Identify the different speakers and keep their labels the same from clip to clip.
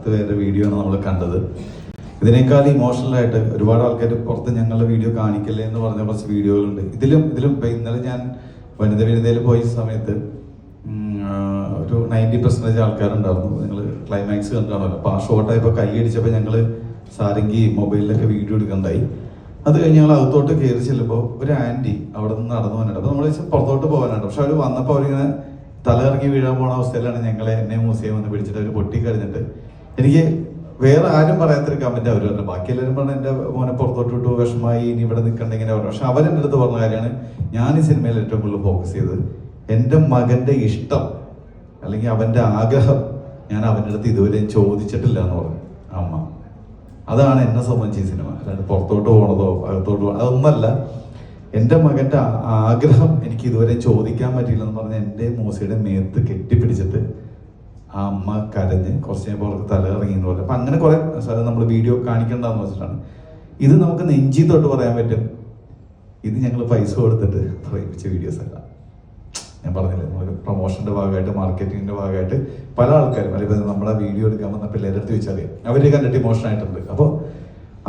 Speaker 1: പത്ത് പേരുടെ വീഡിയോ ആണ് നമ്മൾ കണ്ടത്. ഇതിനേക്കാൾ ഇമോഷണലായിട്ട് ഒരുപാട് ആൾക്കാർ പുറത്ത് ഞങ്ങളുടെ വീഡിയോ കാണിക്കല്ലേ എന്ന് പറഞ്ഞ കുറച്ച് വീഡിയോകളുണ്ട് ഇതിലും ഇതിലും ഇന്നലെ ഞാൻ വനിത വിനിതയിൽ പോയ സമയത്ത് ഒരു നയന്റി പെർസെന്റേജ് ആൾക്കാരുണ്ടായിരുന്നു. നിങ്ങൾ ക്ലൈമാക്സ് കണ്ടാണല്ലോ അപ്പോൾ ആ ഷോട്ടായപ്പോൾ കൈയടിച്ചപ്പോൾ ഞങ്ങൾ സാരംഗി മൊബൈലിലൊക്കെ വീഡിയോ എടുക്കണ്ടായി. അത് കഴിഞ്ഞ് ഞങ്ങൾ അകത്തോട്ട് കയറി ചെല്ലുമ്പോൾ ഒരു ആന്റി അവിടെ നിന്ന് നടന്നു വന്നിട്ട് അപ്പോൾ നമ്മൾ പുറത്തോട്ട് പോകാനുണ്ട് പക്ഷെ അവർ വന്നപ്പോൾ അവരിങ്ങനെ തലകറങ്ങി വീഴാൻ പോണ അവസ്ഥയിലാണ് ഞങ്ങളെ എന്നെ മ്യൂസിയം വന്ന് പിടിച്ചിട്ട് അവർ പൊട്ടിക്കഴിഞ്ഞിട്ട് എനിക്ക് വേറെ ആരും പറയാത്തൊരു കമന്റ് അവർ പറഞ്ഞു ബാക്കി എല്ലാവരും പറഞ്ഞു എന്റെ മോനെ പുറത്തോട്ട് വിട്ടു വിഷമായി ഇനി ഇവിടെ നിൽക്കണ്ട ഇങ്ങനെ പറഞ്ഞു. പക്ഷെ അവരെ അടുത്ത് പറഞ്ഞ കാര്യമാണ് ഞാൻ ഈ സിനിമയിൽ ഏറ്റവും കൂടുതൽ ഫോക്കസ് ചെയ്തത് എന്റെ മകന്റെ ഇഷ്ടം അല്ലെങ്കിൽ അവന്റെ ആഗ്രഹം ഞാൻ അവന്റെ അടുത്ത് ഇതുവരെയും ചോദിച്ചിട്ടില്ല എന്ന് പറഞ്ഞു. അമ്മ. അതാണ് എന്നെ സംബന്ധിച്ച് ഈ സിനിമ അല്ലാണ്ട് പുറത്തോട്ട് പോകണതോ അകത്തോട്ട് പോകണോ അതൊന്നല്ല. എന്റെ മകന്റെ ആഗ്രഹം എനിക്ക് ഇതുവരെ ചോദിക്കാൻ പറ്റിയില്ലെന്ന് പറഞ്ഞ് എന്റെ മൂസയുടെ മേത്ത് കെട്ടിപ്പിടിച്ചിട്ട് ആ അമ്മ കരഞ്ഞ് കുറച്ച് കഴിയുമ്പോൾ അവർക്ക് തല ഇറങ്ങി എന്ന് പറഞ്ഞു അപ്പം അങ്ങനെ കുറെ നമ്മൾ വീഡിയോ കാണിക്കേണ്ടതെന്ന് വെച്ചിട്ടാണ്. ഇത് നമുക്ക് നെഞ്ചി തൊട്ട് പറയാൻ പറ്റും. ഇത് ഞങ്ങൾ പൈസ കൊടുത്തിട്ട് പറയിപ്പിച്ച വീഡിയോസ് അല്ല. ഞാൻ പറഞ്ഞില്ലേ നമ്മൾ പ്രൊമോഷന്റെ ഭാഗമായിട്ട് മാർക്കറ്റിംഗിന്റെ ഭാഗമായിട്ട് പല ആൾക്കാരും അല്ലെങ്കിൽ നമ്മളെ വീഡിയോ എടുക്കാൻ വന്ന പിള്ളേരുടെ അടുത്ത് ചോദിച്ചറിയാം അവർ കണ്ടിട്ട് ഇമോഷൻ ആയിട്ടുണ്ട്. അപ്പോൾ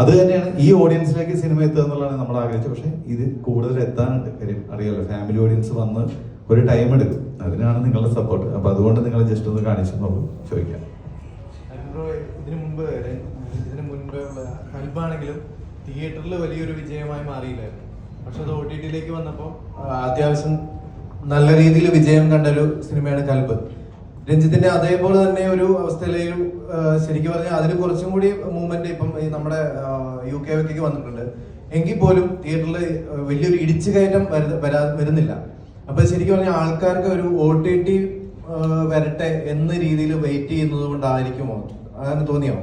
Speaker 1: അത് തന്നെയാണ് ഈ ഓഡിയൻസിലേക്ക് സിനിമ എത്തുക എന്നുള്ളതാണ് നമ്മൾ ആഗ്രഹിച്ചത്. പക്ഷേ ഇത് കൂടുതൽ എത്താനുണ്ട്. കാര്യം അറിയാലോ ഫാമിലി ഓഡിയൻസ് വന്ന് ഒരു ടൈം എടുക്കും. അതിനാണ് നിങ്ങളുടെ സപ്പോർട്ട് അപ്പൊ അതുകൊണ്ട് നിങ്ങൾ ജസ്റ്റ് ഒന്ന് കാണിച്ചു നോക്കും ചോദിക്കാം.
Speaker 2: ഇതിനു ഇതിനു തിയേറ്ററിൽ വലിയൊരു വിജയമായി മാറിയില്ലായിരുന്നു. പക്ഷെ അത് ഒ ടി ടിയിലേക്ക് വന്നപ്പോൾ അത്യാവശ്യം നല്ല രീതിയിൽ വിജയം കണ്ട ഒരു സിനിമയാണ് കൽബ്. രഞ്ജിത്തിന്റെ അതേപോലെ തന്നെ ഒരു അവസ്ഥയിലേക്ക് ആ, ശരിക്കും പറഞ്ഞാൽ അതിന് കുറച്ചും കൂടി മൂവ്മെന്റ് ഇപ്പം നമ്മുടെ യു കെ ഒക്കെ വന്നിട്ടുണ്ട്. എങ്കിൽ പോലും തിയേറ്ററിൽ വലിയൊരു ഇടിച്ചു കയറ്റം വരുന്നില്ല. അപ്പൊ ശരിക്കും പറഞ്ഞാൽ ആൾക്കാർക്ക് ഒരു ഒ ടി ടി വരട്ടെ എന്ന രീതിയിൽ വെയിറ്റ് ചെയ്യുന്നത് കൊണ്ടായിരിക്കുമോ അങ്ങനെ തോന്നിയോ?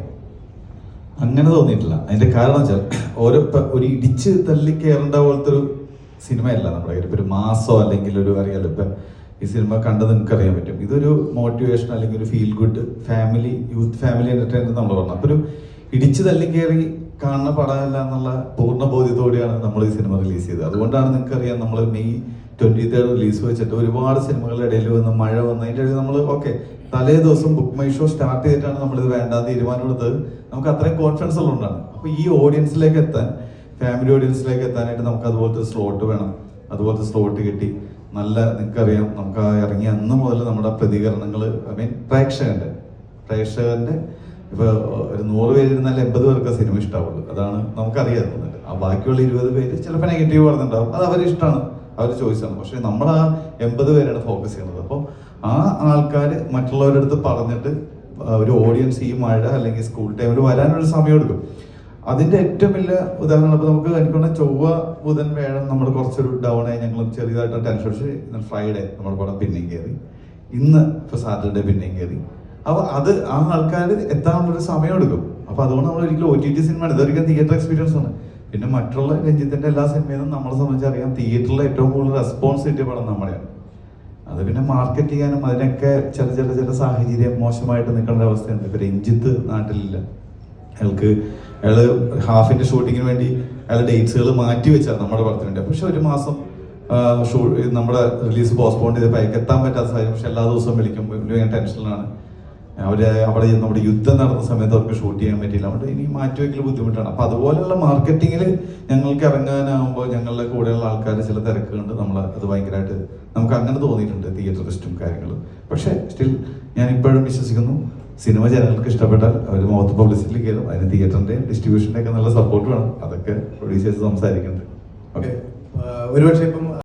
Speaker 1: അങ്ങനെ തോന്നിയിട്ടില്ല. അതിന്റെ കാരണം വെച്ചാൽ ഓരോ ഒരു ഇടിച്ച് തള്ളി കയറേണ്ട പോലത്തെ ഒരു സിനിമയല്ല നമ്മുടെ ഇപ്പൊ ഒരു മാസോ അല്ലെങ്കിൽ ഒരു അറിയാലോ ഇപ്പൊ ഈ സിനിമ കണ്ട് നിങ്ങൾക്ക് അറിയാൻ പറ്റും. ഇതൊരു മോട്ടിവേഷൻ അല്ലെങ്കിൽ ഒരു feel good family youth family entertainment നമ്മൾ പറഞ്ഞു അപ്പൊ ഒരു ഇടിച്ച് തള്ളി കയറി കാണുന്ന പടമല്ല എന്നുള്ള പൂർണ ബോധ്യത്തോടെയാണ് നമ്മൾ ഈ സിനിമ റിലീസ് ചെയ്തത്. അതുകൊണ്ടാണ് നിങ്ങൾക്ക് അറിയാം നമ്മൾ മെയ് ട്വന്റി തേർഡ് റിലീസ് വെച്ചിട്ട് ഒരുപാട് സിനിമകളുടെ ഇടയിൽ വന്ന് മഴ വന്ന് അതിന്റെ ഇടയിൽ നമ്മൾ ഓക്കെ തലേ ദിവസം ബുക്ക് മൈ ഷോ സ്റ്റാർട്ട് ചെയ്തിട്ടാണ് നമ്മൾ ഇത് തീരുമാനം തീരുമാനമെടുത്തത്. നമുക്ക് അത്രയും കോൺഫിഡൻസ് ഉള്ളതുകൊണ്ടാണ്. അപ്പൊ ഈ ഓഡിയൻസിലേക്ക് എത്താൻ ഫാമിലി ഓഡിയൻസിലേക്ക് എത്താനായിട്ട് നമുക്ക് അതുപോലത്തെ സ്ലോട്ട് വേണം. അതുപോലത്തെ സ്ലോട്ട് കിട്ടി. നല്ല നിങ്ങൾക്കറിയാം നമുക്ക് ആ ഇറങ്ങിയ അന്ന് മുതൽ നമ്മുടെ പ്രതികരണങ്ങൾ ഐ മീൻ പ്രേക്ഷകന്റെ പ്രേക്ഷകന്റെ ഇപ്പൊ ഒരു നൂറ് പേര് ഇരുന്നാൽ എൺപത് പേർക്ക് സിനിമ ഇഷ്ടാവുള്ളൂ. അതാണ് നമുക്കറിയാവുന്നത്. ആ ബാക്കിയുള്ള ഇരുപത് പേര് ചിലപ്പോൾ നെഗറ്റീവ് പറഞ്ഞിട്ടുണ്ടാവും അത് അവരെ ഇഷ്ടമാണ് ചോയ്സ് ചോയ്സാണ് പക്ഷെ നമ്മൾ ആ എൺപത് പേരാണ് ഫോക്കസ് ചെയ്യുന്നത്. അപ്പോൾ ആ ആൾക്കാർ മറ്റുള്ളവരുടെ അടുത്ത് പറഞ്ഞിട്ട് ഒരു ഓഡിയൻസ് ഈ മഴ അല്ലെങ്കിൽ സ്കൂൾ ടൈമിൽ വരാനൊരു സമയം എടുക്കും. അതിന്റെ ഏറ്റവും വലിയ ഉദാഹരണം ഇപ്പൊ നമുക്ക് എനിക്കൊന്ന് ചൊവ്വ ബുധൻ വേണം നമ്മൾ കുറച്ചൊരു ഡൗൺ ആയി ഞങ്ങൾ ചെറിയതായിട്ട് ടെൻഷൻ അടിച്ച് ഫ്രൈഡേ നമ്മൾ പടം പിന്നെയും കയറി ഇന്ന് ഇപ്പൊ സാറ്റർഡേ പിന്നെയും കയറി അപ്പൊ അത് ആ ആൾക്കാർ എത്താനുള്ളൊരു സമയം എടുക്കും. അപ്പോൾ അതുകൊണ്ട് നമ്മൾ ഒരിക്കലും ഒ ടി ടി സിനിമ ഇതൊരിക്കലും തിയേറ്റർ എക്സ്പീരിയൻസ് ആണ്. പിന്നെ മറ്റുള്ള രഞ്ജിത്തിന്റെ എല്ലാ സിനിമയിലും നമ്മളെ സംബന്ധിച്ച് അറിയാം തിയേറ്ററിൽ ഏറ്റവും കൂടുതൽ റെസ്പോൺസ് കിട്ടിയ പടം നമ്മളെയാണ് അത് പിന്നെ മാർക്കറ്റ് ചെയ്യാനും അതിനൊക്കെ ചില ചില ചില സാഹചര്യം മോശമായിട്ട് നിൽക്കേണ്ട അവസ്ഥയുണ്ട് ഇപ്പൊ രഞ്ജിത്ത് നാട്ടിലില്ല. അയാൾക്ക് അയാൾ ഹാഫിന്റെ ഷൂട്ടിങ്ങിന് വേണ്ടി അയാൾ ഡേറ്റ്സുകൾ മാറ്റി വെച്ചാൽ നമ്മുടെ പടത്തിന് വേണ്ടി പക്ഷെ ഒരു മാസം നമ്മുടെ റിലീസ് പോസ്റ്റ്പോൺ ചെയ്ത് എത്താൻ പറ്റാത്ത സാഹചര്യം. പക്ഷെ എല്ലാ ദിവസവും വിളിക്കും. ഭയങ്കര ടെൻഷനിലാണ് അവർ അവിടെ നമ്മുടെ യുദ്ധം നടന്ന സമയത്ത് അവർക്ക് ഷൂട്ട് ചെയ്യാൻ പറ്റിയില്ല. അവിടെ ഇനി മാറ്റിവെക്കൽ ബുദ്ധിമുട്ടാണ്. അപ്പൊ അതുപോലെയുള്ള മാർക്കറ്റിങ്ങിൽ ഞങ്ങൾക്ക് ഇറങ്ങാനാകുമ്പോൾ ഞങ്ങളുടെ കൂടെയുള്ള ആൾക്കാർ ചില തിരക്കുകൊണ്ട് നമ്മൾ അത് ഭയങ്കരമായിട്ട് നമുക്ക് അങ്ങനെ തോന്നിയിട്ടുണ്ട് തിയേറ്ററിസ്റ്റും കാര്യങ്ങളും. പക്ഷേ സ്റ്റിൽ ഞാൻ ഇപ്പോഴും വിശ്വസിക്കുന്നു സിനിമ ജനങ്ങൾക്ക് ഇഷ്ടപ്പെട്ടാൽ അവർ മൗത്ത് പബ്ലിസിറ്റി കയറും. അതിന് തിയേറ്ററിന്റെ ഡിസ്ട്രിബ്യൂഷന്റെ ഒക്കെ നല്ല സപ്പോർട്ട് വേണം. അതൊക്കെ പ്രൊഡ്യൂസേഴ്സ് സംസാരിക്കുന്നുണ്ട്
Speaker 2: ഓക്കെ ഒരുപക്ഷെ ഇപ്പം